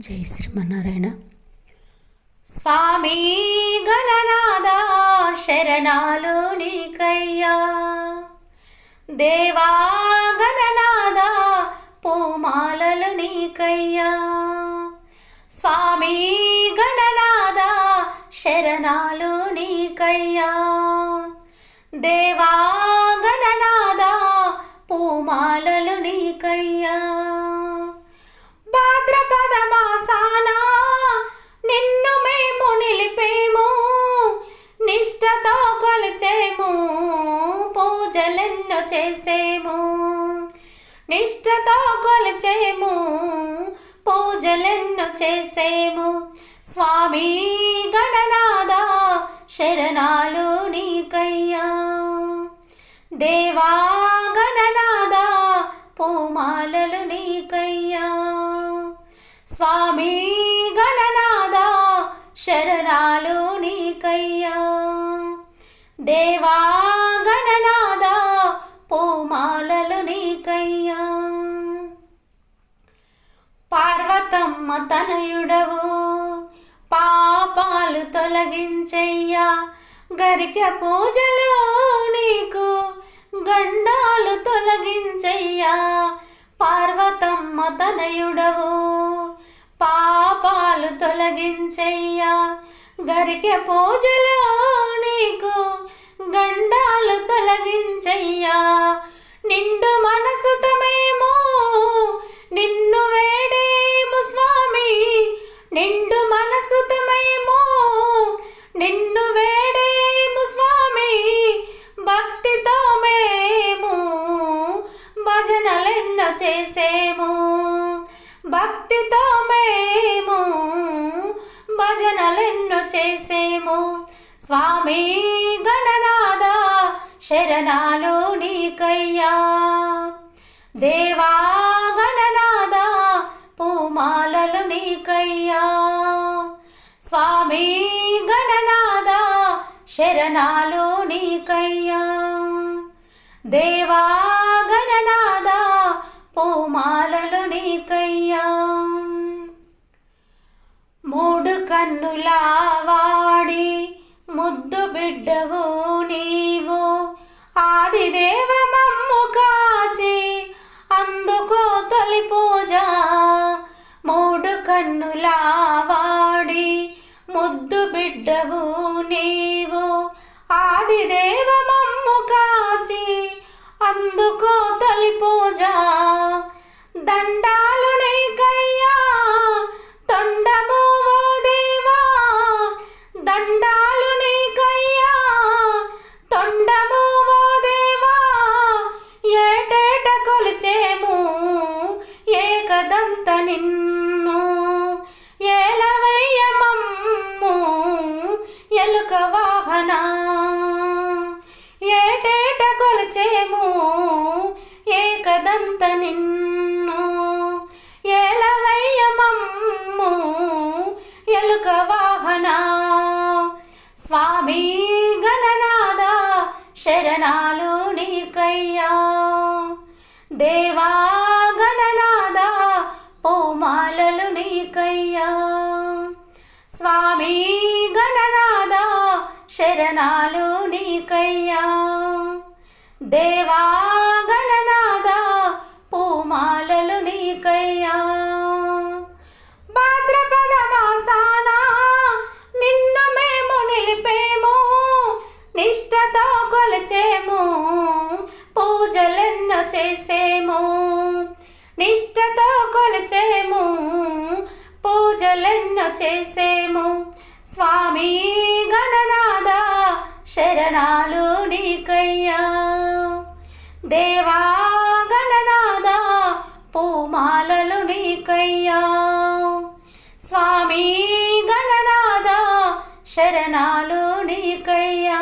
జై శ్రీమన్నారాయణ. స్వామి గణనాద శరణాలు నీకయ్యా. దేవా గణనాద పూమాలలు నీకయ్యా. స్వామి గణనాద శరణాలు నీకయ్యా. దేవా గణనాద పూమాలలు నీకయ్యా. సానా నిన్ను మేము నిలిపేము నిష్టతో కొలిచేము పూజలెన్నో చేసేము. నిష్టతో కొలిచేము పూజలెన్నో చేసేము. స్వామి గణనాథ శరణాలు నీకయ్యా. దేవా గణనాథ పూమాలలు నీ స్వామి గణనాద శరణాలు నీకయ్యా. దేవా గణనాద పూమాలలు నీకయ్యా. పార్వతమ్మ తనయుడవు పాపాలు తొలగించయ్యా. గరిక పూజలో నీకు గండాలు తొలగించయ్యా. పార్వతమ్మ తనయుడవు పాపాలు తొలగించయ్యా. గరికె పూజలో నీకు గండాలు తొలగించయ్యా. నిండు మనసుతమేమో నిన్ను వేడేము స్వామి. నిండు మనసుతమేమో నిన్ను వేడేము స్వామి. భక్తితో మేము భజనలెన్నో చేసేము. భక్తితో మేము భజనలెన్నో చేసేము. స్వామి గణనాథ శరణాలు నీకయ్యా. దేవా గణనాథ పూమాలలు నీకయ్యా. స్వామి గణనాథ శరణాలు నీకయ్యా. దేవా కన్నులావాడి ముద్దు బిడ్డవు నీవు. ఆదిదేవ మమ్ము కాచి అందుకో తొలి పూజ. మూడు కన్నులావాడి ముద్దు బిడ్డవు నీవు. ఆదిదేవ మమ్ము కాచి అందుకో తొలి పూజ. దండా ఏకదంత నిన్ను ఎలవయ్యమమ్ము ఎలుక వాహన. స్వామి గణనాద శరణాలు నీకయ్యా. దేవా గణనాద పూమాలలు నీకయ్యా. స్వామి గణనాద శరణాలు నీకయ్యా. దేవా చేసేము నిష్టతో కొలిచేము పూజలెన్నో చేసేము. స్వామి గణనాద శరణాలు నీకయ్యా. దేవా గణనాద పూమాలలు నీకయ్యా. స్వామి గణనాద శరణాలు నీకయ్యా.